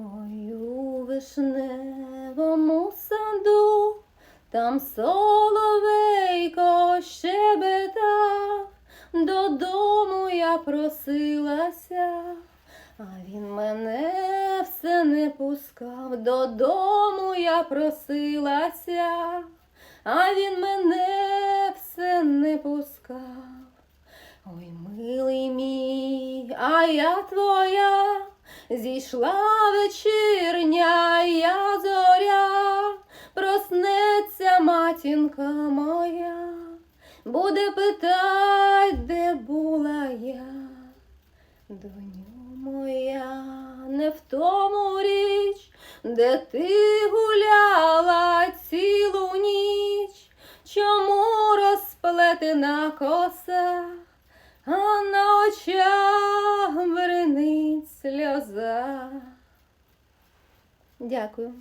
Ой, у вишневому саду, там соловейко щебетав, додому я просилася, а він мене все не пускав, додому я просилася, а він мене все не пускав. Ой, милий мій, а я твоя, зійшла вечірня я зоря, проснеться матінка моя, буде питать, де була я. Доню моя, не в тому річ, де ти гуляла цілу ніч, чому розплетена коса, сльоза. Дякую.